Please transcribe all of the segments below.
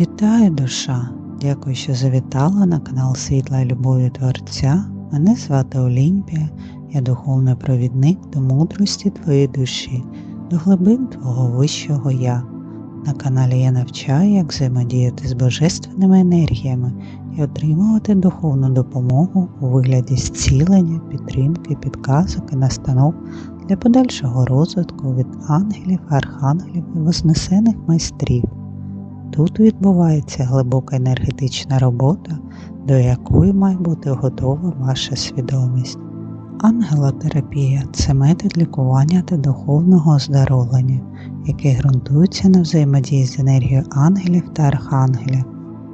Вітаю душа! Дякую, що завітала на канал Світла Любові Творця. Мене звати Олімпія, я духовний провідник до мудрості твоєї душі, до глибин твого вищого Я. На каналі я навчаю, як взаємодіяти з божественними енергіями і отримувати духовну допомогу у вигляді зцілення, підтримки, підказок і настанов для подальшого розвитку від ангелів, архангелів і вознесених майстрів. Тут відбувається глибока енергетична робота, до якої має бути готова ваша свідомість. Ангелотерапія це метод лікування та духовного оздоровлення, який ґрунтується на взаємодії з енергією ангелів та архангелів.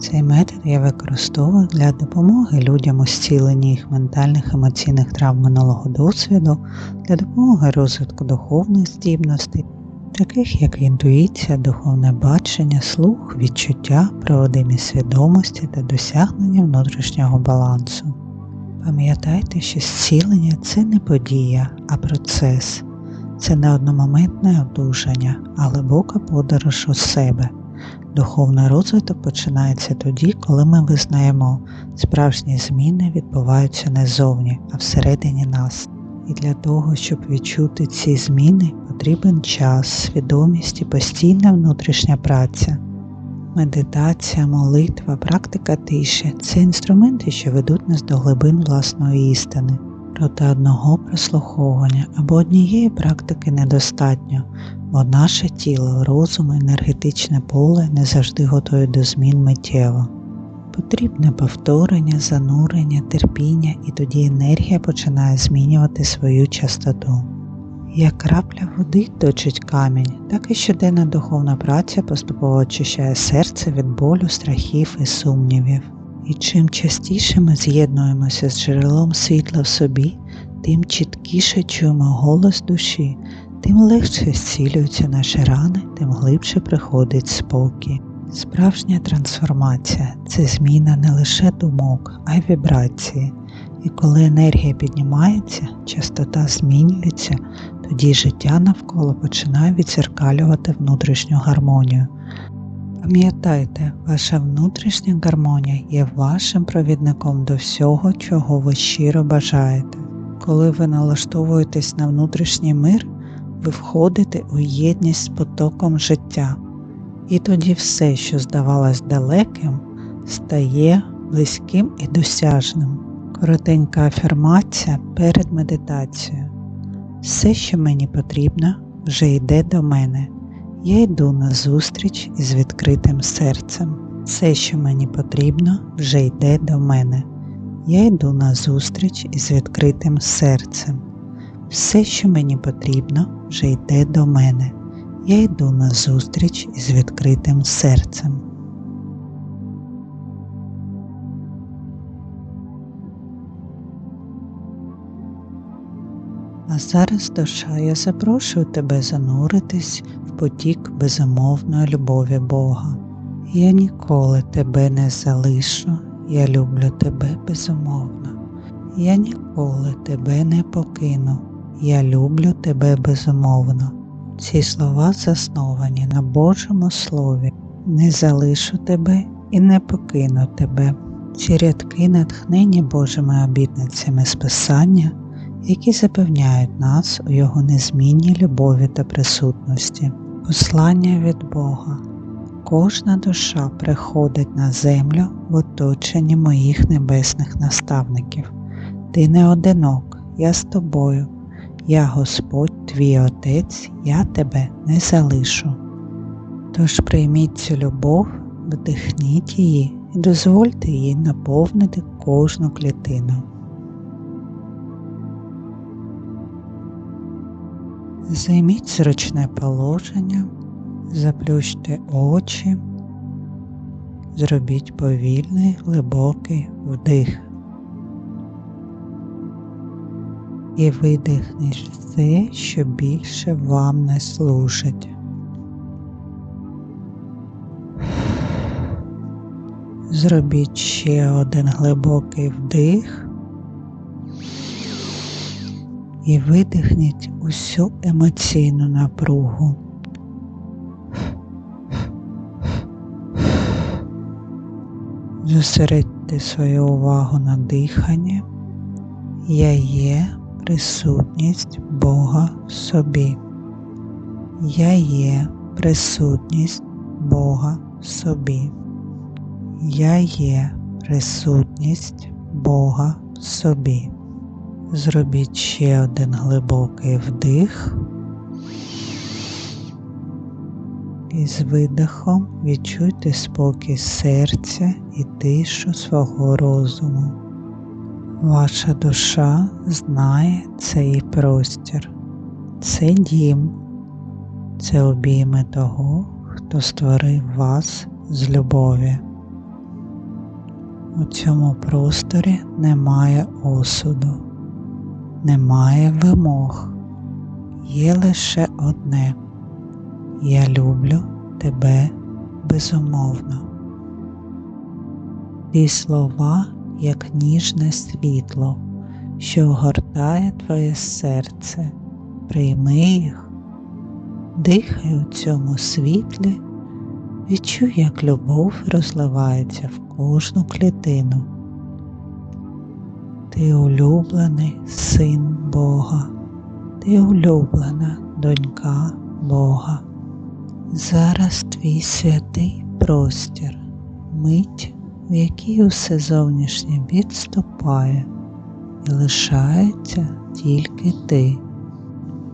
Цей метод я використовую для допомоги людям у зціленні їх ментальних емоційних травм минулого досвіду, для допомоги розвитку духовних здібностей таких як інтуїція, духовне бачення, слух, відчуття, проводимі свідомості та досягнення внутрішнього балансу. Пам'ятайте, що зцілення це не подія, а процес, це не одномоментне одужання, а глибока подорож у себе. Духовний розвиток починається тоді, коли ми визнаємо, справжні зміни відбуваються не зовні, а всередині нас. І для того, щоб відчути ці зміни, потрібен час, свідомість і постійна внутрішня праця. Медитація, молитва, практика тиші це інструменти, що ведуть нас до глибин власної істини. Проте одного прослуховування або однієї практики недостатньо, бо наше тіло, розум, енергетичне поле не завжди готові до змін миттєво. Потрібне повторення, занурення, терпіння, і тоді енергія починає змінювати свою частоту. Як крапля води точить камінь, так і щоденна духовна праця поступово очищає серце від болю, страхів і сумнівів. І чим частіше ми з'єднуємося з джерелом світла в собі, тим чіткіше чуємо голос душі, тим легше зцілюються наші рани, тим глибше приходить спокій. Справжня трансформація це зміна не лише думок, а й вібрації. І коли енергія піднімається, частота змінюється, тоді життя навколо починає відзеркалювати внутрішню гармонію. Пам'ятайте, ваша внутрішня гармонія є вашим провідником до всього, чого ви щиро бажаєте. Коли ви налаштовуєтесь на внутрішній мир, ви входите у єдність з потоком життя. І тоді все, що здавалось далеким, стає близьким і досяжним. Коротенька афірмація перед медитацією. Все, що мені потрібно, вже йде до мене. Я йду на зустріч із відкритим серцем. Все, що мені потрібно, вже йде до мене. Я йду на зустріч із відкритим серцем. Все, що мені потрібно, вже йде до мене. Я йду на зустріч із відкритим серцем. А зараз, душа, я запрошую тебе зануритись в потік безумовної любові Бога. Я ніколи тебе не залишу, я люблю тебе безумовно. Я ніколи тебе не покину, я люблю тебе безумовно. Ці слова засновані на Божому Слові, не залишу тебе і не покину тебе. Ці рядки натхнені Божими обітницями Списання які запевняють нас у Його незмінній любові та присутності, послання від Бога. Кожна душа приходить на землю в оточенні моїх небесних наставників. Ти не одинок, я з тобою, я Господь, твій Отець, я тебе не залишу. Тож прийміть цю любов, вдихніть її і дозвольте їй наповнити кожну клітину. Займіть зручне положення, заплющте очі, зробіть повільний глибокий вдих і видихніть все, що більше вам не служить. Зробіть ще один глибокий вдих і видихніть усю емоційну напругу. Зосередьте свою увагу на диханні. Я є присутність Бога собі. Я є присутність Бога собі. Я є присутність Бога собі. Зробіть ще один глибокий вдих. І з видихом відчуйте спокій серця і тишу свого розуму. Ваша душа знає цей простір. Це дім, це обійми того, хто створив вас з любові. У цьому просторі немає осуду, немає вимог, є лише одне. Я люблю тебе безумовно. Ті слова, як ніжне світло, що огортає твоє серце, прийми їх, дихай у цьому світлі, відчуй, як любов розливається в кожну клітину. Ти улюблений син Бога, ти улюблена донька Бога. Зараз твій святий простір, мить, в якій усе зовнішнє відступає, і лишається тільки ти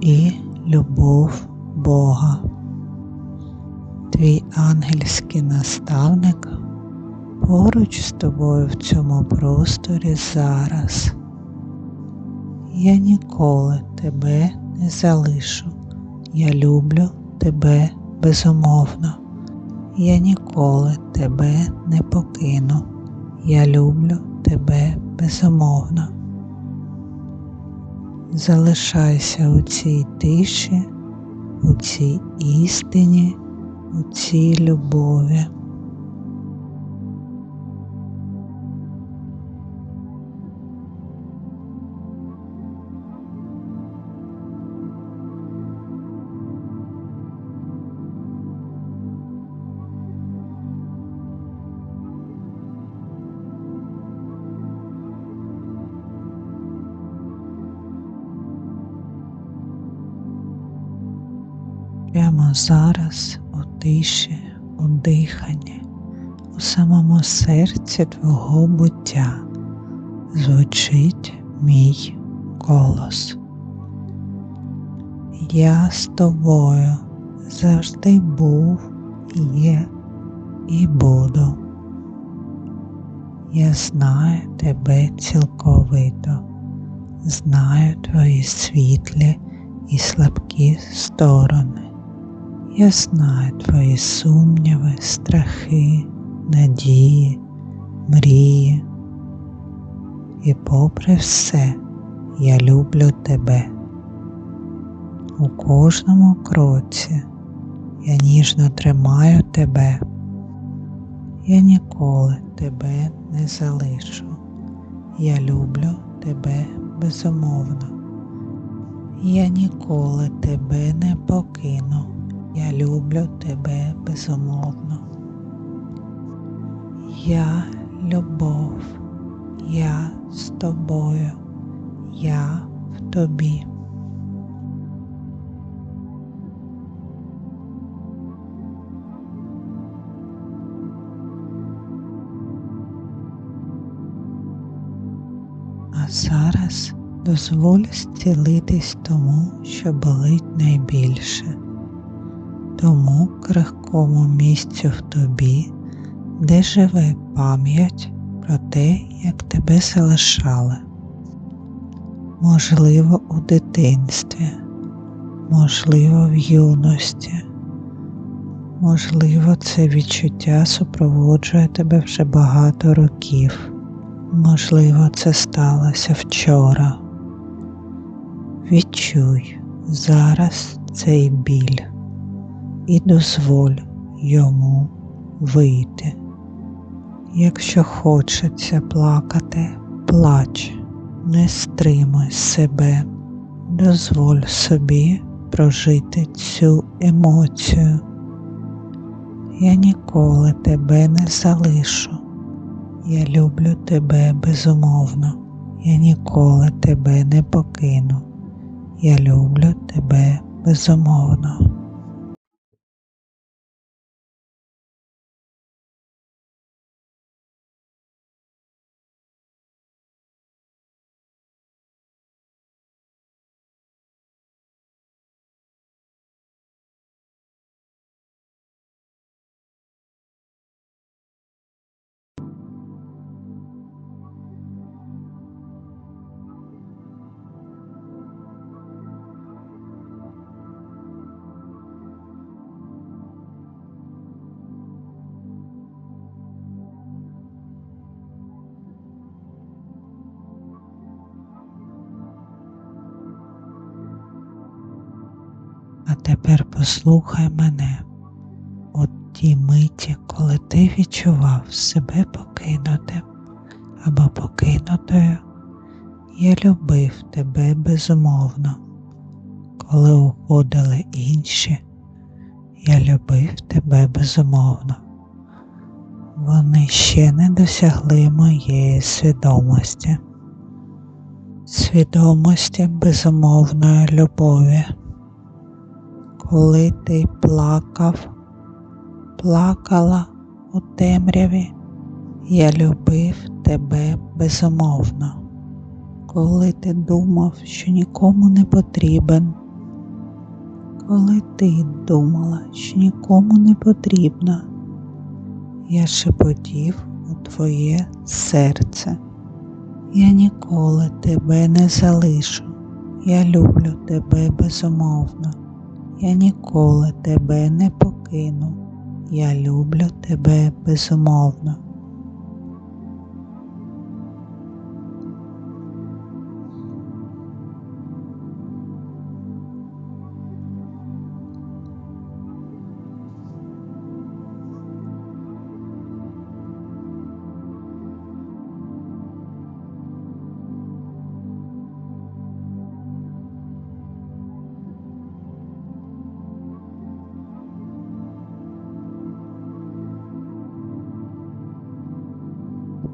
і любов Бога. Твій ангельський наставник поруч з тобою в цьому просторі зараз. Я ніколи тебе не залишу. Я люблю тебе безумовно. Я ніколи тебе не покину. Я люблю тебе безумовно. Залишайся у цій тиші, у цій істині, у цій любові. Прямо зараз у тиші, у диханні, у самому серці твого буття звучить мій голос. Я з тобою завжди був, є і буду. Я знаю тебе цілковито, знаю твої світлі і слабкі сторони. Я знаю твої сумніви, страхи, надії, мрії. І попри все я люблю тебе. У кожному кроці я ніжно тримаю тебе. Я ніколи тебе не залишу. Я люблю тебе безумовно. Я ніколи тебе не покину. Я люблю тебе безумовно. Я любов, я з тобою, я в тобі. А зараз дозволь зцілитись тому, що болить найбільше, тому крихкому місцю в тобі, де живе пам'ять про те, як тебе залишали. Можливо, у дитинстві, можливо, в юності, можливо, це відчуття супроводжує тебе вже багато років. Можливо, це сталося вчора. Відчуй зараз цей біль і дозволь йому вийти. Якщо хочеться плакати, плач, не стримуй себе, дозволь собі прожити цю емоцію. Я ніколи тебе не залишу. Я люблю тебе безумовно. Я ніколи тебе не покину. Я люблю тебе безумовно. А тепер послухай мене. От ті миті, коли ти відчував себе покинутим або покинутою, я любив тебе безумовно. Коли уходили інші, я любив тебе безумовно. Вони ще не досягли моєї свідомості, свідомості безумовної любові коли ти плакав, плакала у темряві, я любив тебе безумовно, коли ти думав, що нікому не потрібен, коли ти думала, що нікому не потрібно, я шепотів у твоє серце. Я ніколи тебе не залишу, я люблю тебе безумовно. Я ніколи тебе не покину, я люблю тебе безумовно.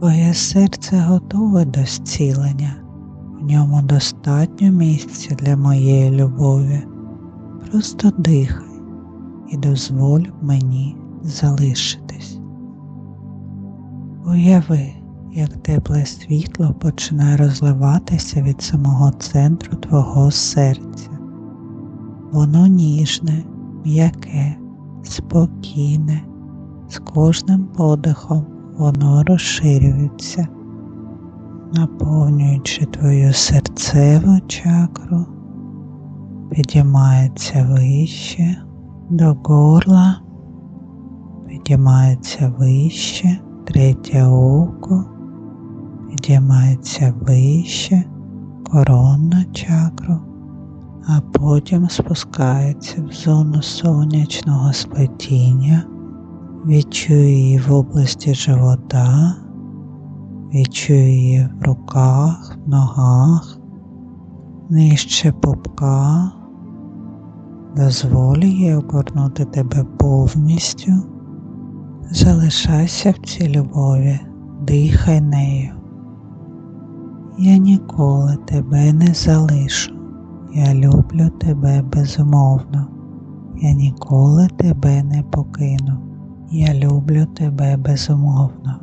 Твоє серце готове до зцілення, в ньому достатньо місця для моєї любові. Просто дихай і дозволь мені залишитись. Уяви, як тепле світло починає розливатися від самого центру твого серця. Воно ніжне, м'яке, спокійне, з кожним подихом воно розширюється, наповнюючи твою серцеву чакру, підіймається вище до горла, підіймається вище, третє око, підіймається вище, коронну чакру. А потім спускається в зону сонячного сплетіння Відчуй її в області живота, відчуй її в руках, в ногах, нижче попка, дозволь їй огорнути тебе повністю, залишайся в цій любові, дихай нею. Я ніколи тебе не залишу, я люблю тебе безумовно, я ніколи тебе не покину. Я люблю тебе безумовно.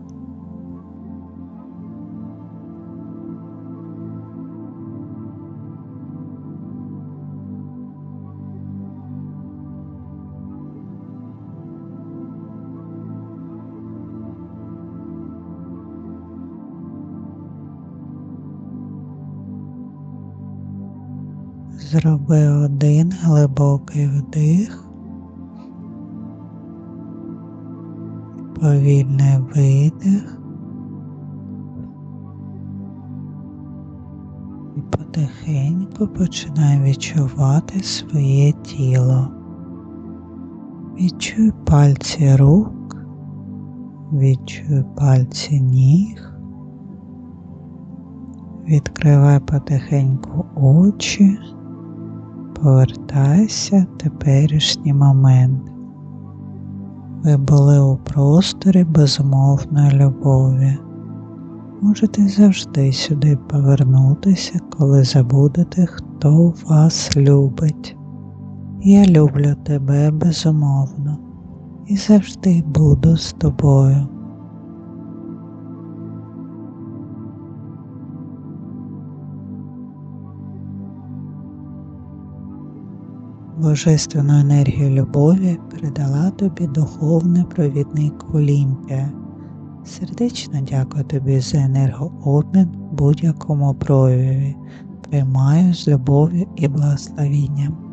Зроби один глибокий вдих. Повільний видих і потихеньку починай відчувати своє тіло. Відчуй пальці рук, відчуй пальці ніг, відкривай потихеньку очі, повертайся в теперішній момент. Ви були у просторі безумовної любові. Можете завжди сюди повернутися, коли забудете, хто вас любить. Я люблю тебе безумовно і завжди буду з тобою. Божественну енергію любові передала тобі духовний провідник Олімпія. Сердечно дякую тобі за енергообмін будь-якому прояві. Приймаю з любов'ю і благословінням.